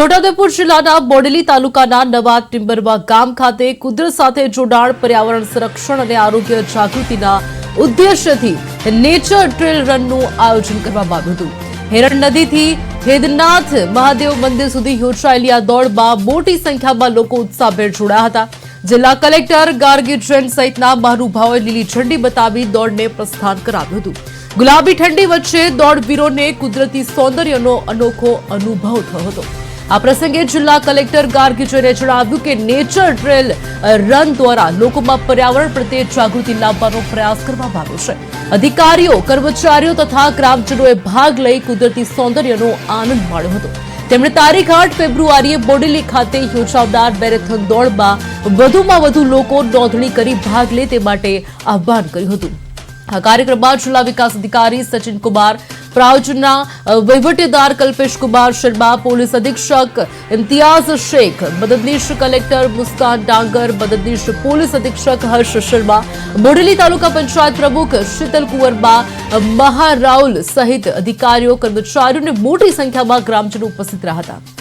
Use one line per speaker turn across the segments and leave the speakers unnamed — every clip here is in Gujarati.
છોટાઉદેપુર જિલ્લાના બોડેલી તાલુકાના નવા ટિમ્બરવા ગામ ખાતે કુદરત સાથે જોડાણ, પર્યાવરણ સંરક્ષણ અને આરોગ્ય જાગૃતિના ઉદ્દેશ્યથી નેચર ટ્રેલ રનનું આયોજન કરવામાં આવ્યું હતું. હેરણ નદીથી હેદનાથ મહાદેવ મંદિર સુધી યોજાયેલી આ દોડમાં મોટી સંખ્યામાં લોકો ઉત્સાહભેર જોડાયા હતા. જિલ્લા કલેક્ટર ગાર્ગી જૈન સહિતના મહાનુભાવોએ લીલી ઝંડી બતાવી દોડને પ્રસ્થાન કરાવ્યું હતું. ગુલાબી ઠંડી વચ્ચે દોડવીરોને કુદરતી સૌંદર્યનો અનોખો અનુભવ થયો હતો. આ પ્રસંગે જિલ્લા કલેક્ટર ગાર્ગીજરે જણાવ્યું કે નેચર ટ્રેલ રન દ્વારા લોકોમાં પર્યાવરણ પ્રત્યે જાગૃતિ લાવવાનો પ્રયાસ કરવામાં આવ્યો છે. અધિકારીઓ, કર્મચારીઓ તથા ગ્રામજનોએ ભાગ લઈ કુદરતી સૌંદર્યનો આનંદ માણ્યો હતો. તેમણે તારીખ આઠ ફેબ્રુઆરીએ બોડેલી ખાતે યોજાનાર મેરેથોન દોડમાં વધુમાં વધુ લોકો નોંધણી કરી ભાગ લે તે માટે આહ્વાન કર્યું હતું. આ કાર્યક્રમમાં જિલ્લા વિકાસ અધિકારી સચિન કુમાર પ્રાયોજનના વહીવટીદાર કલ્પેશ કુમાર શર્મા, પોલીસ અધિક્ષક ઇમ્તિયાઝ શેખ, મદદનીશ કલેક્ટર મુસ્કાન ડાંગર, મદદનીશ પોલીસ અધિક્ષક હર્ષ શર્મા બોડેલી તાલુકા પંચાયત પ્રમુખ શીતલ કુંવરબા મહારાઉલ સહિત અધિકારીઓ કર્મચારીઓ મોટી સંખ્યામાં ગ્રામજનો ઉપસ્થિત રહ્યા હતા.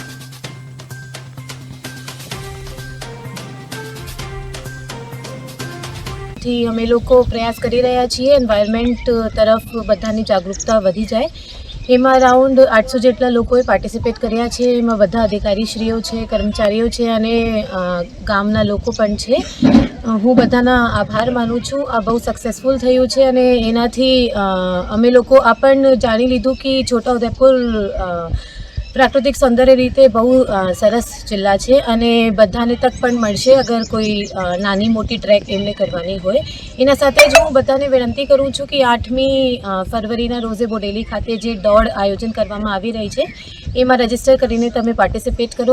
થી અમે લોકો પ્રયાસ કરી રહ્યા છીએ. એન્વાયરમેન્ટ તરફ બધાની જાગૃતતા વધી જાય. એમાં અરાઉન્ડ આઠસો જેટલા લોકોએ પાર્ટિસિપેટ કર્યા છે. એમાં બધા અધિકારીશ્રીઓ છે, કર્મચારીઓ છે અને ગામના લોકો પણ છે. હું બધાના આભાર માનું છું. આ બહુ સક્સેસફુલ થયું છે અને એનાથી અમે લોકો આ પણ જાણી લીધું કે છોટાઉદેપુર પ્રાકૃતિક સૌંદર્ય રીતે બહુ સરસ જિલ્લા છે અને બધાને તક પણ મળશે અગર કોઈ નાની મોટી ટ્રેક એમને કરવાની હોય. એના સાથે જ હું બધાને વિનંતી કરું છું કે આઠમી ફરવરીના રોજે બોડેલી ખાતે જે દોડ આયોજન કરવામાં આવી રહી છે, એમાં રજિસ્ટર કરીને તમે પાર્ટિસિપેટ કરો.